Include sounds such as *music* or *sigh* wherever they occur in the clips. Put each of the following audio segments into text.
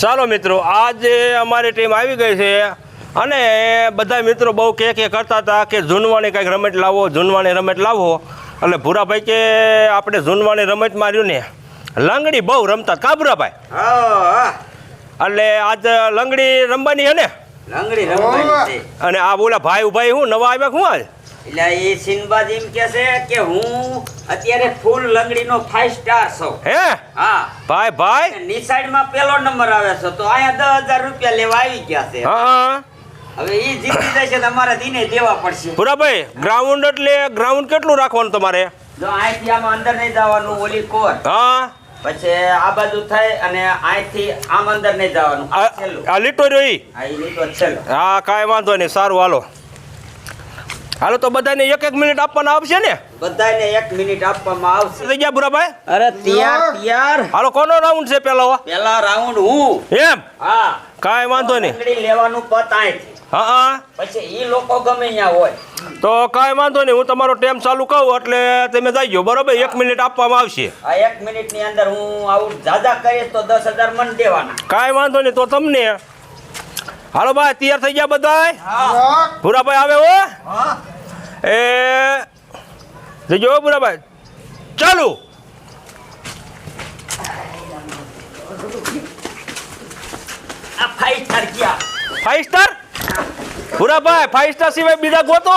ચાલો મિત્રો આજે અમારી ટીમ આવી ગઈ છે અને બધા મિત્રો બહુ કે કે કરતા હતા કે ઝૂનવાણી કંઈક રમત લાવો ઝૂનવાણી રમત લાવો. એટલે ભૂરાભાઈ કે આપણે ઝૂનવાણી રમત માર્યું ને લંગડી બહુ રમતા કા ભૂરાભાઈ? એટલે આજ લંગડી રમવાની હે ને? લંગડી રમવાની અને આ બોલા ભાઈ ઉભાઈ હું નવા આવ્યા હું આજ એટલે એ સિનબાદ એમ કે છે કે હું અત્યારે ફૂલ લંગડીનો ફાઈવ સ્ટાર છું. હે? હા. ભાઈ ભાઈ? નિસાઈડમાં પેલો નંબર આવે છે તો અહીંયા દસ હજાર રૂપિયા લેવા આવી ગયા છે. હા હવે એ જીતી જશે તો અમારે દિને દેવા પડશે. ભૂરાભાઈ ગ્રાઉન્ડ એટલે ગ્રાઉન્ડ કેટલું રાખવાનું તમારે? જો અહીંથી આમાં અંદર નહીં જવાનું ઓલી કોર. હા. પછી આ બાજુ થાય અને અહીંથી આમ અંદર નહીં જવાનું. આ લીટો છેલ્લું. આ લીટો છેલ્લો. હા કાંઈ વાંધો નહીં સારું હાલો. હાલો તો બધાને એક એક મિનિટ આપવાના આવશે ને? બધાને એક મિનિટ આપવામાં આવશે. થઈ ગયા બુરાભાઈ અરે તૈયાર તૈયાર. હાલો કોનો રાઉન્ડ છે પેલો? પેલા રાઉન્ડ હું. એમ? હા. કાંઈ વાંધો નહીં. લંગડી લેવાનું પત હા હા. પછી ઈ લોકો ગમે ત્યાં હોય. તો કાંઈ વાંધો નહીં હું તમારો ટાઈમ ચાલુ કહું એટલે તમે જઈજો બરોબર? એક મિનિટ આપવામાં આવશે. આ એક મિનિટની અંદર હું આવું જાજા કરીશ તો દસ હજાર મન દેવાના. કાંઈ વાંધો નહીં તો તમને. હાલો ભાઈ તૈયાર થઈ ગયા બધા ભૂરાભાઈ આવે હો. એ જજો બુરાભાઈ ચાલુ. ફાઈવ સ્ટાર ગયા ફાઈવ સ્ટાર સિવાય બીજા ગોતો.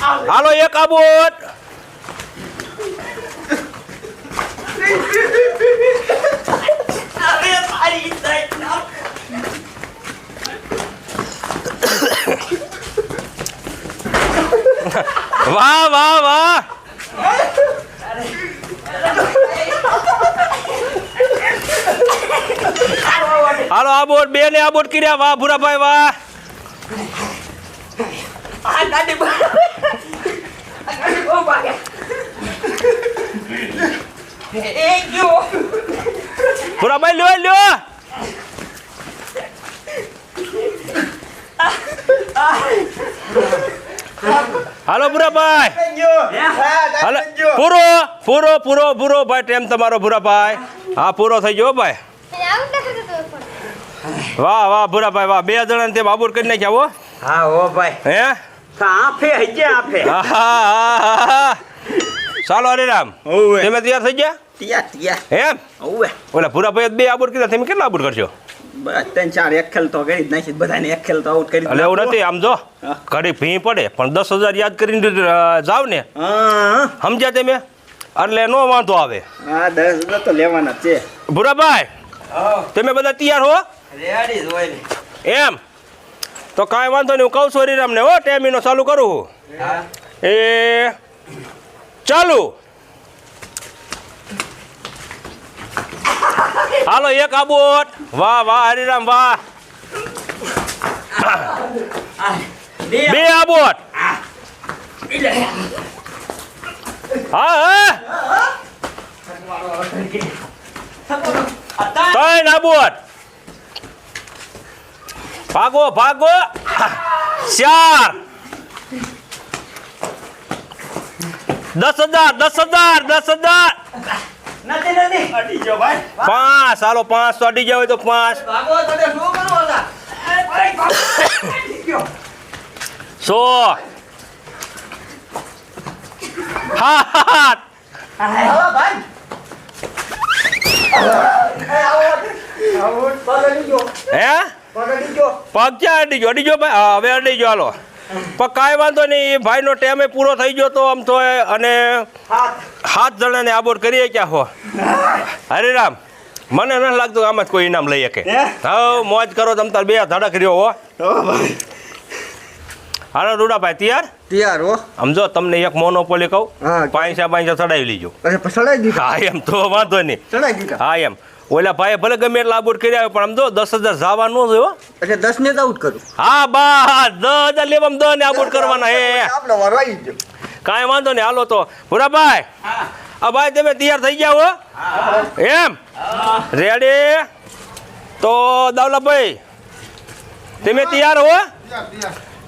હાલો એક આબોટ. અરે મારી સાઈડ ના. વાહ વાહ વાહ. હાલો આબોટ બે ને આબોટ કર્યા. વાહ ભૂરાભાઈ વાહ. આ. આ ભૂરાભાઈ લ્યો લ્યો. હાલો ભૂરાભાઈ. હાલો. પૂરો પૂરો પૂરો પૂરો ભાઈ ટેમ તમારો ભૂરાભાઈ. હા પૂરો થઈ ગયો હો ભાઈ. વાહ વાહ ભૂરાભાઈ વાહ. બે જણાને તે બાબુર કરી નાખ્યા હો. હા હો ભાઈ. હે? આફે હજે આફે. હા, હા, હા, હા. ચાલો હરિરામ. તમે તૈયાર થઈ ગયા? તૈયાર તૈયાર. એમ? ઓવે ઓલા ભૂરાભાઈ બે આબુર કીધા તમે કેટલા આબુર કરશો? ત્રણ ચાર એક ખેલ તો કરી જ નાખી બધાને એક ખેલ તો આઉટ કરી એટલે એવું નથી આમ જો ઘડી ભી પડે પણ દસ હજાર યાદ કરીને જાવ ને. હા. સમજ્યા તમે? એટલે નો વાંધો આવે. હા દસ હજાર તો લેવાના છે. ભૂરાભાઈ તમે બધા તૈયાર હો? એમ. તો કાંઈ વાંધો નહીં હું કહું છું હરિરામને હો ટેમીનો ચાલુ કરું હા. એ ચાલુ. હાલો, એક આબોટ. વાહ વાહ, હરિરામ, વાહ. બે આબોટ. હા ત્રણ આબોટ. ભાગો ભાગો. ચાર. દસ હજાર દસ હજાર દસ હજાર. નથી નથી. અડી જો ભાઈ. પાંચ હાલો પાંચ તો અડી જાય તો પાંચ. ભાગો તમે શું કરો. ગયો. સો. હા હા ભાઈ. ગયો. ગયો. પગ ક્યાં અડી ગયો? અડી ગયો ભાઈ? હવે અડી ગયો હાલો. પણ કાંઈ વાંધો નહીં ભાઈનો ટાઈમે પૂરો થઈ ગયો તો આમ તો એ અને હાથ સાત જણાને આબોર કરીએ ક્યાં હો? હરિરામ મને નથી લાગતું આમાં જ કોઈ ઇનામ લઈ શકે. હે? મોજ કરો તમ તાર બે ધડક રહ્યો હો. હાલો રૂડાભાઈ તૈયાર? તૈયાર હો. સમજો તમને એક મોનોપોલી કહું. પાંચસા પાંચા પાંચા ચડાવી લીજો. હા એમ તો વાંધો નહીં. દીધા. હા એમ. ઓલા ભાઈ ભલે ગમે એટલા આબોટ કર્યા હોય પણ આમ જો દસ હજાર જવા ન જોયો. એટલે દસ ને જ આઉટ કરું. હા બા દસ હજાર લેવા દસ ને આબોટ કરવાના હે. આપણે વરવાઈ ગયો. કાંઈ વાંધો નહીં. હાલો તો. ભૂરાભાઈ, આ ભાઈ તમે તૈયાર થઈ ગયા હો? એમ? રેડી? તો દાવલાભાઈ, તમે તૈયાર હો?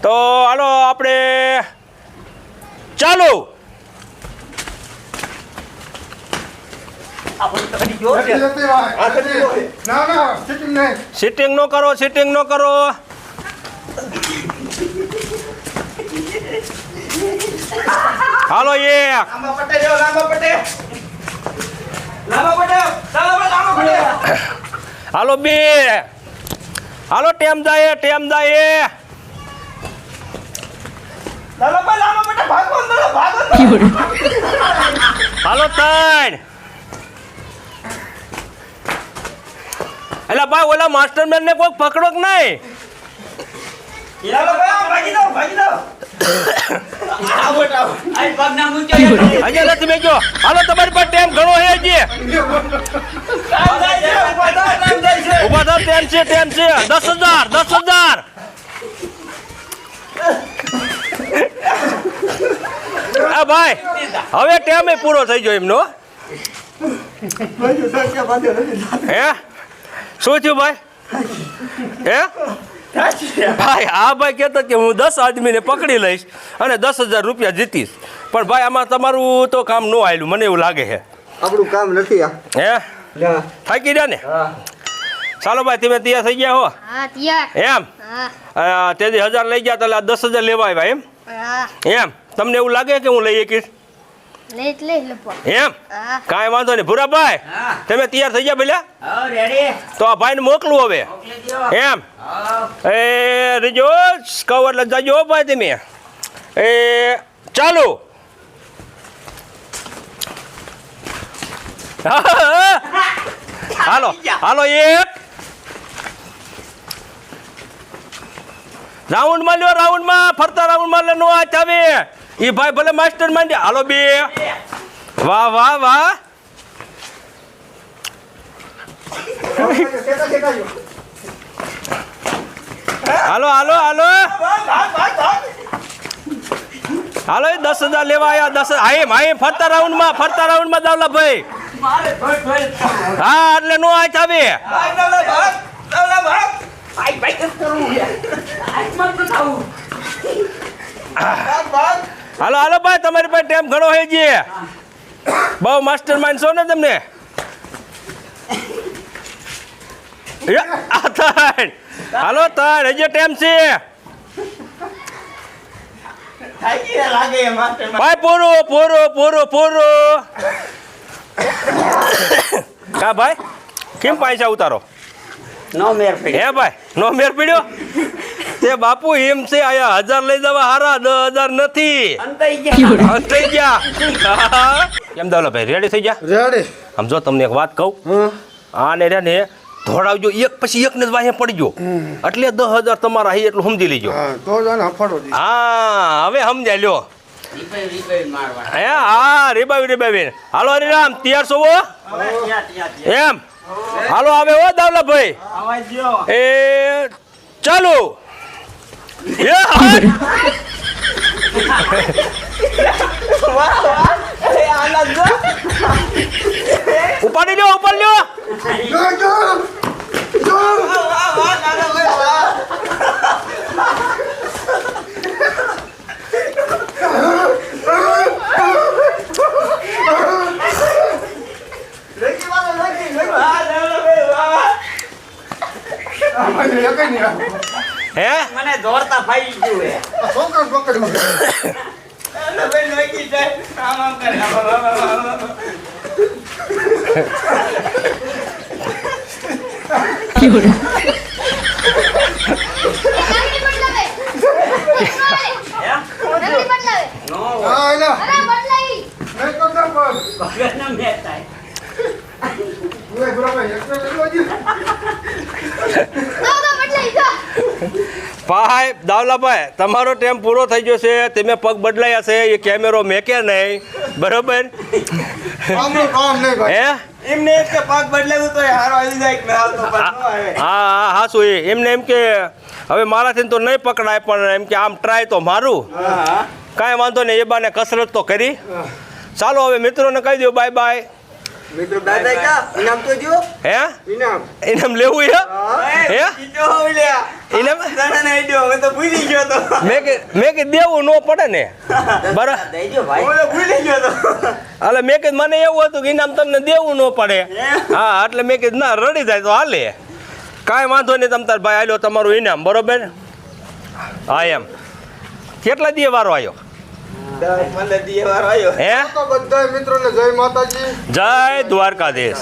તો હાલો આપણે ચાલો. સિટિંગ નો કરો સિટિંગ નો કરો. હાલો એક લાંબા પટે જો લાંબા પટે લાંબા પટે લાંબા લાંબા પટે હાલો બે. હાલો ટેમ જાય ટેમ જાય. હાલો ત્રણ. એટલે ભાઈ ઓલા માસ્ટરમેન ને કોઈ પકડો કે નહીં? ભાગી દો ભાગી જાઓ. હજી નથી હાલો તમારી પાસે ઘણો ટાઈમ ટાઈમ જાય છે. ઊભા થાવ ટેમ છે ટેમ છે દસ હજાર દસ હજાર આ ભાઈ હવે એ પૂરો થઈ ગયો એમનો હે શું થયું ભાઈ હે ભાઈ આ ભાઈ કહેતો કે હું દસ આદમીને પકડી લઈશ અને દસ હજાર રૂપિયા જીતીશ. પણ ભાઈ આમાં તમારું તો કામ ન આવેલું મને એવું લાગે છે. આપણું કામ નથી હે? થાકી રહ્યા ને? ચાલો ભાઈ તમે તૈયાર થઈ ગયા હો? એમ? તેથી હજાર લઈ ગયા તો આ દસ હજાર લેવા આવ્યા એમ? એમ? તમને એવું લાગે કે હું લઈ શકીશ? એમ? કાંઈ વાંધો નહીં. ભૂરાભાઈ તમે તૈયાર થઈ ગયા ભલે તો આ ભાઈને મોકલું હવે. એમ? એ રીજો કહું એટલે જજો ભાઈ તમે. એ ચાલો. હાલો હાલો એક. રાઉન્ડમાં લ્યો રાઉન્ડમાં. ફરતા રાઉન્ડમાં લે નો હાથ આવે. એ ભાઈ ભલે માસ્ટર માંડે. હાલો બે. વાહ વાહ વાહ. હાલો હાલો હાલો. હાલો એ દસ હજાર લેવા આવ્યા દસ હાઈમ હાઈમ ફરતા રાઉન્ડમાં ફરતા રાઉન્ડમાં દાવલા ભાઈ. હા એટલે નો આ આવે. ભાઈ, હાલો હાલો ભાઈ તમારી પાસે ટાઈમ ઘણો હોય છે બહુ માસ્ટર માઇન્ડ છો ને તમને? હાલો તાર હજી ટાઈમ છે. ભાઈ પૂરું પૂરું પૂરું પૂરું. કા ભાઈ કેમ પૈસા ઉતારો? નો મેર. હે ભાઈ નો મેર પીડ્યો? તે બાપુ એમ છે આયા હજાર લઈ જવા હારા દસ હજાર નથી. અંતાઈ ગયા. થઈ ગયા. કેમ દાવલા ભાઈ રેડી થઈ ગયા? *laughs* રેડી આમ જો તમને એક વાત કહું. આને રે ને ધોડાવજો એક પછી એક ને વાહે પડજો. એટલે દસ હજાર તમારા હી એટલું સમજી લેજો. હા હવે સમજાય લ્યો. હે હા રેબાવી રેબાવી હાલો હરિરામ તૈયાર છો. એમ. હાલો આવે હો દાવલાભાઈ આવાજ એ ચાલો. એ હા. અરે, આના જો. ઉપાડી લ્યો ઉપાડી લ્યો જો *laughs* જો જો વાહ, વાહ, વાહ, નાના ભાઈ, વાહ. વાહ, નાના ભાઈ, વાહ. આમાં એક નહીં આવે. હે મને ફાઈ ગયું હે આ છોકરાને પકડી મૂકે. નાના ભાઈ નોકી જાય. આમ આમ કરે. આમ, ભગવાન નો અરે મેં થાય લેજે. તો તો બદલાઈ જો ભાઈ દાવલાભાઈ તમારો ટાઈમ પૂરો થઈ ગયો છે. તમે પગ બદલાયા છે. એ કેમેરો મેકે નહીં. બરોબર? હે? એમને એમ કે પગ બદલાવું તો હારો આવી જાય કે ના આવતો પણ ન આવે. હા હા હા શું એ એમને એમ કે હવે મારાથી તો નહીં પકડાય પણ એમ કે આમ ટ્રાય તો મારું. કાંઈ વાંધો નહીં એ બાને કસરત તો કરી. ચાલો હવે મિત્રોને કહી દો બાય બાય મિત્રો દાદા ઇનામ તો જો. હે? ઇનામ. ઇનામ લેવું હે? હે. કીધું લ્યા. ઇનામ? તને નહીં દો, હવે તો ભૂલી ગયો તો. મે કે મે કે દેવું ન પડે ને. બરાબર હું તો ભૂલી ગયો તો. એટલે મેં મને એવું હતું કે ઇનામ તમને દેવું ન પડે. હા? એટલે મેં કીધું ના રડી જાય તો હાલે. કાંઈ વાંધો નહીં તમ તાર ભાઈ આલ્યો તમારું ઇનામ બરોબર? હા એમ. કેટલા દિવસ વાર આવ્યો હે? તો બધા મિત્રોને જય માતાજી. જય દ્વારકાધીશ.